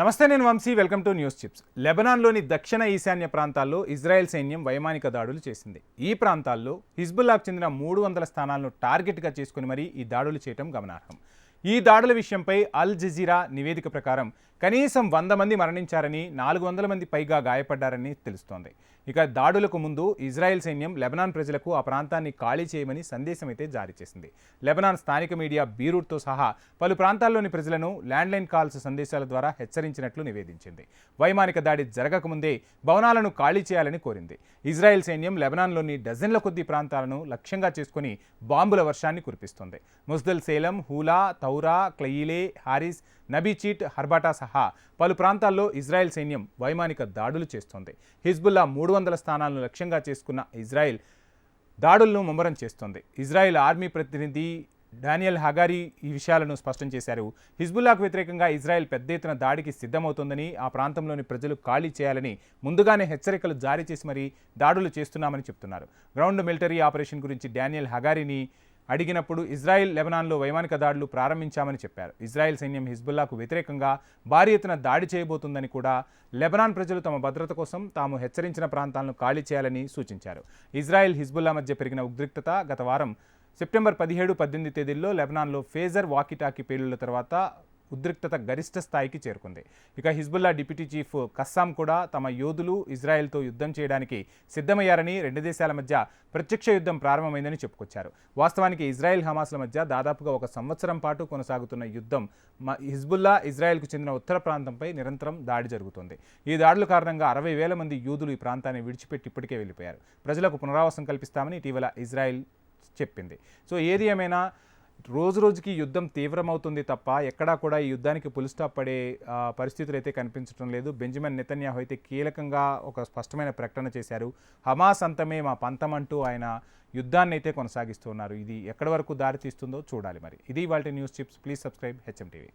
నమస్తే నేను Vamsi. Welcome to news chips. లెబనాన్లోని దక్షిణ ఈశాన్య ప్రాంతాల్లో ఇజ్రాయెల్ సైన్యం వైమానిక దాడులు చేసింది. ఈ ప్రాంతాల్లో హిజ్బుల్లాకు చెందిన మూడు వందల స్థానాలను టార్గెట్గా చేసుకుని మరీ ఈ దాడులు చేయటం గమనార్హం. ఈ దాడుల విషయంపై అల్ జజీరా నివేదిక ప్రకారం కనీసం వంద మంది మరణించారని నాలుగు వందల మంది పైగా గాయపడ్డారని తెలుస్తోంది. ఇక దాడులకు ముందు ఇజ్రాయెల్ సైన్యం లెబనాన్ ప్రజలకు ఆ ప్రాంతాన్ని ఖాళీ చేయమని సందేశం అయితే జారీ చేసింది. లెబనాన్ స్థానిక మీడియా బీరూట్తో సహా పలు ప్రాంతాల్లోని ప్రజలను ల్యాండ్లైన్ కాల్స్ సందేశాల ద్వారా హెచ్చరించినట్లు నివేదించింది. వైమానిక దాడి జరగకముందే భవనాలను ఖాళీ చేయాలని కోరింది. ఇజ్రాయెల్ సైన్యం లెబనాన్లోని డజన్ల కొద్ది ప్రాంతాలను లక్ష్యంగా చేసుకుని బాంబుల వర్షాన్ని కురిపిస్తోంది. ముస్దల్ సేలం హూలా తౌరా క్లయిలే హారిస్ నబీచీట్ హర్బాటా సహా పలు ప్రాంతాల్లో ఇజ్రాయెల్ సైన్యం వైమానిక దాడులు చేస్తోంది. హిజ్బుల్లా మూడు వందల స్థానాలను లక్ష్యంగా చేసుకున్న ఇజ్రాయెల్ దాడులను ముమ్మరం చేస్తోంది. ఇజ్రాయెల్ ఆర్మీ ప్రతినిధి డానియల్ హగారి ఈ విషయాలను స్పష్టం చేశారు. హిజ్బుల్లాకు వ్యతిరేకంగా ఇజ్రాయెల్ పెద్ద ఎత్తున దాడికి సిద్ధమవుతోందని ఆ ప్రాంతంలోని ప్రజలు ఖాళీ చేయాలని ముందుగానే హెచ్చరికలు జారీ చేసి మరీ దాడులు చేస్తున్నామని చెప్తున్నారు. గ్రౌండ్ మిలిటరీ ఆపరేషన్ గురించి డానియల్ హగారిని అడిగినప్పుడు ఇజ్రాయెల్ లెబనాన్లో వైమానిక దాడులు ప్రారంభించామని చెప్పారు. ఇజ్రాయెల్ సైన్యం హిజ్బుల్లాకు వ్యతిరేకంగా భారీ ఎత్తున దాడి చేయబోతుందని కూడా లెబనాన్ ప్రజలు తమ భద్రత కోసం తాము హెచ్చరించిన ప్రాంతాలను ఖాళీ చేయాలని సూచించారు. ఇజ్రాయెల్ హిజ్బుల్లా మధ్య పెరిగిన ఉద్రిక్తత గత వారం సెప్టెంబర్ పదిహేడు పద్దెనిమిది తేదీల్లో లెబనాన్లో ఫేజర్ వాకిటాకి పేలుళ్ళ తర్వాత ఉద్రిక్తత గరిష్ట స్థాయికి చేరుకుంది. ఇక హిజ్బుల్లా డిప్యూటీ చీఫ్ కస్సాం కూడా తమ యోధులు ఇజ్రాయెల్తో యుద్ధం చేయడానికి సిద్ధమయ్యారని రెండు దేశాల మధ్య ప్రత్యక్ష యుద్ధం ప్రారంభమైందని చెప్పుకొచ్చారు. వాస్తవానికి ఇజ్రాయెల్ హమాస్ల మధ్య దాదాపుగా ఒక సంవత్సరం పాటు కొనసాగుతున్న యుద్ధం హిజ్బుల్లా ఇజ్రాయెల్కు చెందిన ఉత్తర ప్రాంతంపై నిరంతరం దాడి జరుగుతుంది. ఈ దాడుల కారణంగా అరవై వేల మంది యూదులు ఈ ప్రాంతాన్ని విడిచిపెట్టి ఇప్పటికే వెళ్ళిపోయారు. ప్రజలకు పునరావాసం కల్పిస్తామని ఇటీవల ఇజ్రాయెల్ చెప్పింది. సో ఏది ఏమైనా రోజు రోజుకి యుద్ధం తీవ్రమవుతుంది తప్ప ఎక్కడా కూడా ఈ యుద్ధానికి పులిస్టాప్ పడే పరిస్థితులు అయితే కనిపించడం లేదు. బెంజమిన్ నెతన్యాహు అయితే కీలకంగా ఒక స్పష్టమైన ప్రకటన చేశారు. హమాస్ అంతమే మా పంతం అంటూ ఆయన యుద్ధాన్ని అయితే కొనసాగిస్తున్నారు ఇది ఎక్కడి వరకు దారి తీస్తుందో చూడాలి మరి. ఇది వాళ్ళ news chips. Please subscribe H M TV